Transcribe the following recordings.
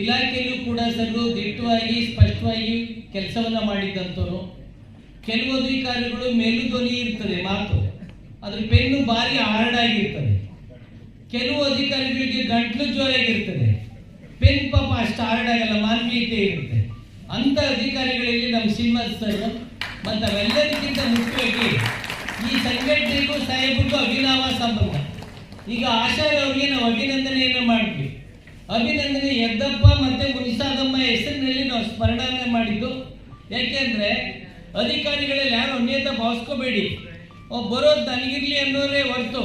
ಇಲಾಖೆಯಲ್ಲೂ ಕೂಡ ಸರ್ ದಿಟ್ಟವಾಗಿ, ಸ್ಪಷ್ಟವಾಗಿ ಕೆಲಸವನ್ನ ಮಾಡಿದ್ದಂಥವ್ರು. ಕೆಲವು ಅಧಿಕಾರಿಗಳು ಮೇಲು ಧ್ವನಿ ಇರ್ತದೆ ಮಾತು. ಅದ್ರ ಪೆನ್ನು ಭಾರಿ ಹಾರ್ಡ್ ಆಗಿರ್ತದೆ. ಕೆಲವು ಅಧಿಕಾರಿಗಳಿಗೆ ಗಂಟ್ಲು ಜ್ವರಾಗಿರ್ತದೆ ಪೆನ್ ಪಾಪ ಅಷ್ಟು ಹಾರ್ಡ್ ಆಗಲ್ಲ ಮಾನವೀಯತೆ ಇರುತ್ತೆ. ಅಂತ ಅಧಿಕಾರಿಗಳಲ್ಲಿ ನಮ್ಮ ಶ್ರೀಮಂತ ಸರ್ ಮತ್ತು ಅವೆಲ್ಲದಕ್ಕಿಂತ ಮುಖ್ಯವಾಗಿ ಈ ಸಂಘಟನೆಗೂ ಸಾಹೇಬ್ರಿಗೂ ಅಭಿನವ ಸಂಬಂಧ ಈಗ ಆಶಾ ಅವರಿಗೆ ನಾವು ಅಭಿನಂದನೆಯನ್ನು ಮಾಡಿದ್ವಿ ಅಭಿನಂದನೆ ಯದ್ದಪ್ಪ ಮತ್ತೆ ಮುನಿಸಾದಮ್ಮ ಹೆಸರಿನಲ್ಲಿ ನಾವು ಸ್ಮರಣೆ ಮಾಡಿದ್ದು. ಯಾಕೆಂದ್ರೆ ಅಧಿಕಾರಿಗಳಲ್ಲಿ ಯಾರು ಅನ್ಯತ ಭಾವಿಸ್ಕೋಬೇಡಿ. ಬರೋದು ನನಗಿರ್ಲಿ ಅನ್ನೋರೇ ಹೊರತು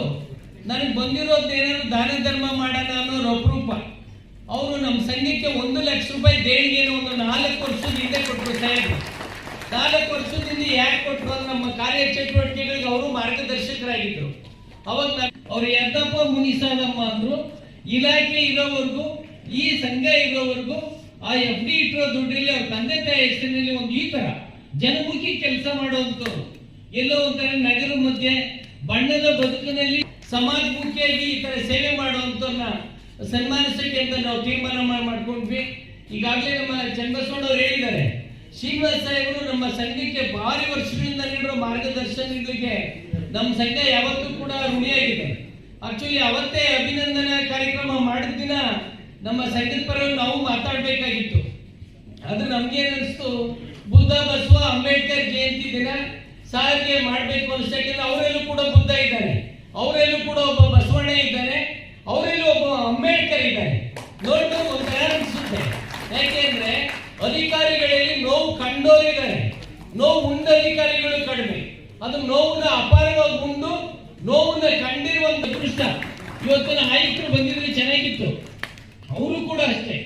ನನಗೆ ಬಂದಿರೋದು ಏನಾದ್ರು ದಾನ ಧರ್ಮ ಮಾಡೋಣ ಅನ್ನೋರು ಅಪರೂಪ ಅವರು ನಮ್ಮ ಸಂಘಕ್ಕೆ ಒಂದು ಲಕ್ಷ ರೂಪಾಯಿ ದೇಣಿಗೆ ಒಂದು ನಾಲ್ಕು ವರ್ಷದ ಹಿಂದೆ ಕೊಟ್ಟರು ಸಾಹೇಬರು. ನಾಲ್ಕು ವರ್ಷದಿಂದ ಯಾಕೆ ಕೊಟ್ಟರು ಅಂದ್ರೆ ನಮ್ಮ ಕಾರ್ಯ ಚಟುವಟಿಕೆಗಳಿಗೆ ಅವರು ಮಾರ್ಗದರ್ಶಕರಾಗಿದ್ದರು ಅವಾಗ ಅವರು ಯದ್ದಪ್ಪ ಮುನಿಸಾದಮ್ಮ ಅಂದ್ರು. ಇಲಾಖೆ ಇರೋವರೆಗೂ, ಈ ಸಂಘ ಇರೋವರೆಗೂ, ಆ ಎಫ್ ಡಿ ಇಟ್ಟಿರೋ ದುಡ್ಡಲ್ಲಿ ಅವ್ರ ತಂದೆ ತಾಯಿ ಹೆಸರಿನಲ್ಲಿ ಒಂದು ಈ ತರ ಜನಮುಖಿ ಕೆಲಸ ಮಾಡುವಂಥವ್ರು ಎಲ್ಲೋ ಒಂಥರ ನಗರ ಮಧ್ಯೆ, ಬಣ್ಣದ ಬದುಕಿನಲ್ಲಿ ಸಮಾಜಮುಖಿಯಾಗಿ ಈ ತರ ಸೇವೆ ಮಾಡುವಂಥವ್ರನ್ನ ಸನ್ಮಾನಿಸಕ್ಕೆ ಅಂತ ನಾವು ತೀರ್ಮಾನ ಮಾಡ್- ಮಾಡ್ಕೊಂಡ್ವಿ. ಈಗಾಗಲೇ ನಮ್ಮ ಚನ್ನಬಸವಣ್ಣ ಅವ್ರು ಹೇಳಿದ್ದಾರೆ, ಶ್ರೀನಿವಾಸ ಸಾಹೇಬರು ನಮ್ಮ ಸಂಘಕ್ಕೆ ಭಾರಿ ವರ್ಷದಿಂದ ನೀಡಿರೋ ಮಾರ್ಗದರ್ಶನಗಳಿಗೆ ನಮ್ಮ ಸಂಘ ಯಾವತ್ತೂ ಕೂಡ ಋಣಿಯಾಗಿದೆ. ಆಕ್ಚುಲಿ ಅವತ್ತೇ ಅಭಿನಂದನಾ ಕಾರ್ಯಕ್ರಮ ಮಾಡಿದ ದಿನ ನಮ್ಮ ಸಂಘದ ಪರವಾಗಿ ನಾವು ಮಾತಾಡಬೇಕಾಗಿತ್ತು. ಅದು ನಮ್ಗೆ ಅನಿಸ್ತು? ಬುದ್ಧ ಬಸವ ಅಂಬೇಡ್ಕರ್ ಜಯಂತಿ ದಿನ ಸಾರಿಗೆ ಮಾಡಬೇಕು ಅನ್ಸಕ್ಕೆ ಅವರೆಲ್ಲೂ ಕೂಡ ಬುದ್ಧ ಇದ್ದಾರೆ. ಅವರೆಲ್ಲೂ ಕೂಡ ಒಬ್ಬ ಬಸವಣ್ಣ ಇದ್ದಾರೆ. ಅವರೆಲ್ಲೂ ಒಬ್ಬ ಅಂಬೇಡ್ಕರ್ ಇದ್ದಾರೆ. ನೋಡಿದ್ರೆ ಒಂಥರ ಅನಿಸುತ್ತೆ. ಯಾಕೆಂದ್ರೆ ಅಧಿಕಾರಿಗಳಲ್ಲಿ ನೋವು ಕಂಡೋರಿದ್ದಾರೆ. ನೋವು ಉಂಡ ಅಧಿಕಾರಿಗಳು ಕಡಿಮೆ. ಅದು ನೋವಿನ ಅಪ ದೃಷ್ಟ ಇವತ್ತಿನ ಆಯುಕ್ತರು ಬಂದಿದ್ರೆ ಚೆನ್ನಾಗಿತ್ತು. ಅವರು ಕೂಡ ಅಷ್ಟೇ.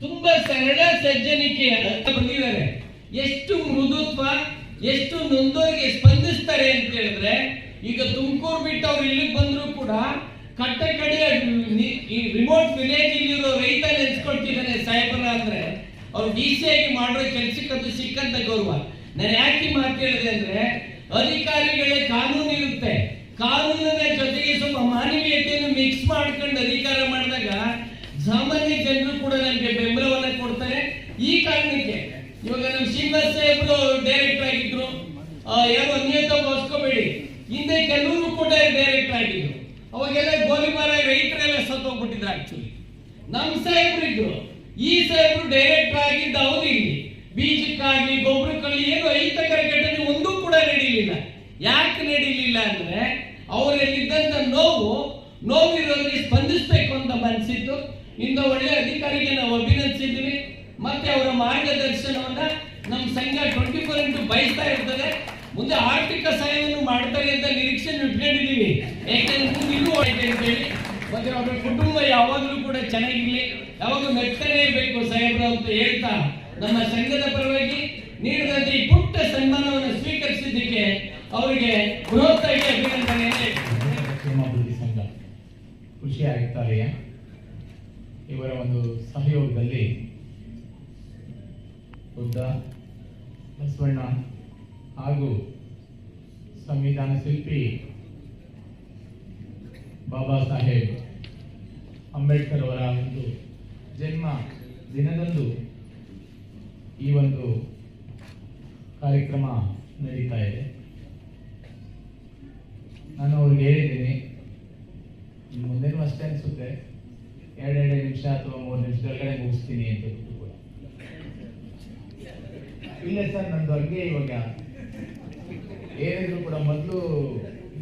ತುಂಬಾ ಸರಳ ಸಜ್ಜನಿಕೆ ಬಂದಿದ್ದಾರೆ. ಎಷ್ಟು ಮೃದುತ್ವ, ಎಷ್ಟು ನೊಂದೋರಿಗೆ ಸ್ಪಂದಿಸ್ತಾರೆ ಅಂತ ಹೇಳಿದ್ರೆ, ಈಗ ತುಮಕೂರು ಬಿಟ್ಟು ಅವ್ರು ಇಲ್ಲಿಗೆ ಬಂದ್ರು ಕೂಡ ಕಟ್ಟ ಕಡೆಯ ಈ ರಿಮೋಟ್ ವಿಲೇಜ್ ಇಲ್ಲಿರೋ ರೈತ ನೆನ್ಸ್ಕೊಳ್ತಿದ್ದಾನೆ ಸಾಹೇಬರ ಅಂದ್ರೆ, ಅವ್ರು ಡಿ ಸಿ ಆಗಿ ಮಾಡೋ ಕೆಲಸಕ್ಕಂತೂ ಸಿಕ್ಕಂತ ಗೌರವ. ನಾನು ಯಾಕೆ ಮಾತು ಅಂದ್ರೆ, ಅಧಿಕಾರಿಗಳೇ ಕಾನೂನು ಇರುತ್ತೆ ಕಾನೂನಿನ ಜೊತೆಗೆ ಸ್ವಲ್ಪ ಮಾನವೀಯತೆಯನ್ನು ಮಿಕ್ಸ್ ಮಾಡ್ಕೊಂಡು ಅಧಿಕಾರ ಮಾಡಿದಾಗ ಸಾಮಾನ್ಯ ಜನರು ಕೂಡ ನಮಗೆ ಬೆಂಬಲವನ್ನ ಕೊಡ್ತಾರೆ. ಈ ಕಾರಣಕ್ಕೆ ಇವಾಗ ನಮ್ಮ ಶ್ರೀನಿವಾಸ ಸಾಹೇಬ್ರು ಡೈರೆಕ್ಟರ್ ಆಗಿದ್ರು. ಯಾರು ಅನ್ಯತ ಭಾವಿಸ್ಕೋಬೇಡಿ ಹಿಂದೆ ಕೆಲವರು ಕೂಡ ಡೈರೆಕ್ಟರ್ ಆಗಿದ್ರು. ಅವಾಗೆಲ್ಲ ಗೋಲಿಮಾರ ರೈತರೆಲ್ಲ ಸತ್ತೋಗ್ಬಿಟ್ಟಿದ್ರು ಆಕ್ಚುಲಿ ನಮ್ಮ ಸಾಹೇಬ್ರು ಇದ್ರು. ಈ ಸಾಹೇಬ್ರು ಡೈರೆಕ್ಟರ್ ಆಗಿದ್ದ ಅವರು ಇಲ್ಲಿ. ಬೀಜಕ್ಕಾಗ್ಲಿ, ಗೊಬ್ಬರಕ್ಕಾಗ್ಲಿ, ಏನು ಅಹಿತಕರ ಘಟನೆ ಒಂದೂ ಕೂಡ ನಡೀಲಿಲ್ಲ. ಯಾಕೆ ನಡೀಲಿಲ್ಲ ಅಂದ್ರೆ ಅವರಲ್ಲಿದ್ದಂತ ನೋವು ನೋವಿರೋರಿಗೆ ಸ್ಪಂದಿಸಬೇಕು ಅಂತ ಮನಸ್ಸಿತ್ತು ಇಂಥ ಒಳ್ಳೆ ಅಧಿಕಾರಿಗೆ ನಾವು ಅಭಿನಂದಿಸಿದ್ದೀವಿ. ಮತ್ತೆ ಅವರ ಮಾರ್ಗದರ್ಶನವನ್ನ ನಮ್ಮ ಸಂಘ ಟ್ವೆಂಟಿ ಫೋರ್ ಇಂಟು ಬಯಸ್ತಾ ಇರ್ತದೆ. ಮುಂದೆ ಆರ್ಥಿಕ ಸಹಾಯವನ್ನು ಮಾಡ್ತಾರೆ ಅಂತ ನಿರೀಕ್ಷೆ ಇಟ್ಕೊಂಡಿದ್ದೀವಿ. ಯಾಕೆಂದ್ರೆ ಇನ್ನೂ ಐತೆ ಅಂತ ಹೇಳಿ. ಮತ್ತೆ ಅವರ ಕುಟುಂಬ ಯಾವಾಗಲೂ ಕೂಡ ಚೆನ್ನಾಗಿರ್ಲಿ. ಯಾವಾಗಲೂ ಮೆತ್ತನೆ ಇರಬೇಕು ಸಾಹೇಬ್ರು ಅಂತ ಹೇಳ್ತಾ ನಮ್ಮ ಸಂಘದ ಪರವಾಗಿ ನೀಡಿದಂತೆ ಈ ಪುಟ್ಟ ಸನ್ಮಾನವನ್ನು ಸ್ವೀಕರಿಸಿದ್ದಕ್ಕೆ ಅವರಿಗೆ ಬೃಹತ್ತಾಗಿ ಆಯುಕ್ತಾಲಯ ಇವರ ಒಂದು ಸಹಯೋಗದಲ್ಲಿ ಬುದ್ಧ, ಬಸವಣ್ಣ ಹಾಗೂ ಸಂವಿಧಾನ ಶಿಲ್ಪಿ ಬಾಬಾ ಸಾಹೇಬ್ ಅಂಬೇಡ್ಕರ್ ಅವರ ಒಂದು ಜನ್ಮ ದಿನದಂದು ಈ ಒಂದು ಕಾರ್ಯಕ್ರಮ ನಡೀತಾ ಇದೆ. ನಾನು ಅವ್ರಿಗೆ ಹೇಳಿದ್ದೀನಿ ಇನ್ನು ಮುಂದೆನೂ ಅಷ್ಟೇ ಅನಿಸುತ್ತೆ. ಎರಡೆರಡು ನಿಮಿಷ ಅಥವಾ ಮೂರು ನಿಮಿಷದೊಳಗಡೆ ಮುಗಿಸ್ತೀನಿ ಅಂತ ಇಲ್ಲ ಸರ್, ನಂದು ಹಂಗೆ ಇವಾಗ. ಏನಿದ್ರು ಕೂಡ ಮೊದಲು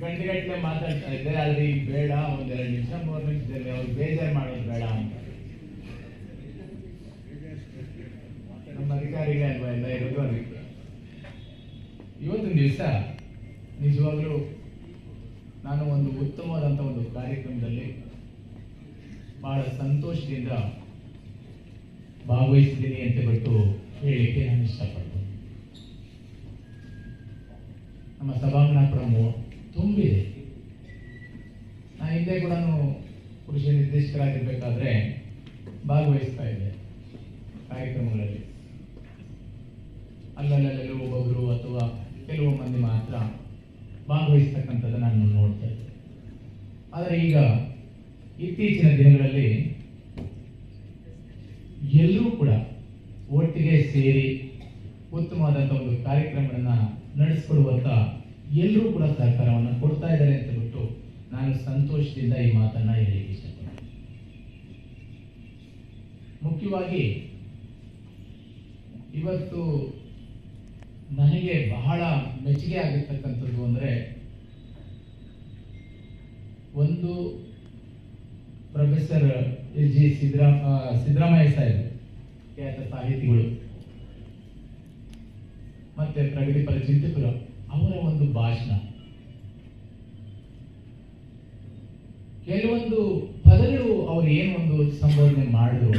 ಗಂಟೆಗಟ್ಟಲೆ ಮಾತಾಡ್ತಾ ಇದ್ದೆ, ಆದ್ರೆ ಈಗ ಬೇಡ ಒಂದೆರಡು ನಿಮಿಷ, ಮೂರು ನಿಮಿಷದಲ್ಲಿ ಅವ್ರು ಬೇಜಾರು ಮಾಡೋದು ಬೇಡ ಅಂತ. ನಮ್ಮ ಅಧಿಕಾರಿಗಳೇ ಅಲ್ವಾ ಎಲ್ಲ ಇರೋದು ಅದಕ್ಕೆ. ಇವತ್ತಿನ ದಿವಸ ನಿಜವಾಗ್ಲೂ ನಾನು ಒಂದು ಉತ್ತಮವಾದಂಥ ಒಂದು ಕಾರ್ಯಕ್ರಮದಲ್ಲಿ ಬಹಳ ಸಂತೋಷದಿಂದ ಭಾಗವಹಿಸಿದ್ದೀನಿ ಅಂತ ಬಿಟ್ಟು ಹೇಳಲಿಕ್ಕೆ ನಾನು ಇಷ್ಟಪಡ್ತೀನಿ. ನಮ್ಮ ಸಭಾಂಗಣ ಪ್ರಮು ತುಂಬಿದೆ. ನಾನು ಹಿಂದೆ ಕೂಡ ಕೃಷಿ ನಿರ್ದೇಶಕರಾಗಿರ್ಬೇಕಾದ್ರೆ ಭಾಗವಹಿಸ್ತಾ ಇದ್ದೆ ಕಾರ್ಯಕ್ರಮಗಳಲ್ಲಿ. ಅಲ್ಲಲ್ಲಲ್ಲಿ ಒಬ್ಬೊಬ್ರು ಅಥವಾ ಕೆಲವು ಮಂದಿ ಮಾತ್ರ ಭಾಗವಹಿಸ್ತಕ್ಕಂಥದ್ದು ನಾನು ನೋಡ್ತಾ ಇದ್ದೆ. ಆದರೆ ಈಗ ಇತ್ತೀಚಿನ ದಿನಗಳಲ್ಲಿ ಎಲ್ಲರೂ ಕೂಡ ಒಟ್ಟಿಗೆ ಸೇರಿ ಉತ್ತಮವಾದಂಥ ಒಂದು ಕಾರ್ಯಕ್ರಮಗಳನ್ನು ನಡೆಸ್ಕೊಡುವಂತ ಎಲ್ಲರೂ ಕೂಡ ಸಹಕಾರವನ್ನು ಕೊಡ್ತಾ ಇದ್ದಾರೆ ಅಂತ ಬಿಟ್ಟು ನಾನು ಸಂತೋಷದಿಂದ ಈ ಮಾತನ್ನು ಹೇಳಲಿಕ್ಕೆ ಇಷ್ಟಪಡ್ತೀನಿ. ಮುಖ್ಯವಾಗಿ ಇವತ್ತು ನನಗೆ ಬಹಳ ಮೆಚ್ಚುಗೆ ಆಗಿರ್ತಕ್ಕಂಥದ್ದು ಅಂದರೆ ಒಂದು professor S G Siddarama Siddaramaiah Saheb, ಖ್ಯಾತ ಸಾಹಿತಿಗಳು, ಮತ್ತೆ ಪ್ರಗತಿಪರ ಚಿಂತಕರು, ಅವರ ಒಂದು ಭಾಷಣ. ಕೆಲವೊಂದು ಪದಗಳು ಅವ್ರು ಏನು ಒಂದು ಸಂಬೋಧನೆ ಮಾಡಿದ್ರು,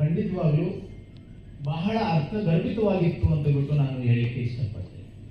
ಖಂಡಿತವಾಗ್ಲೂ ಬಹಳ ಅರ್ಥಗರ್ಭಿತವಾಗಿತ್ತು ಅಂತ ಬಿಟ್ಟು ನಾನು ಹೇಳಲಿಕ್ಕೆ ಇಷ್ಟಪಡ್ತೇನೆ.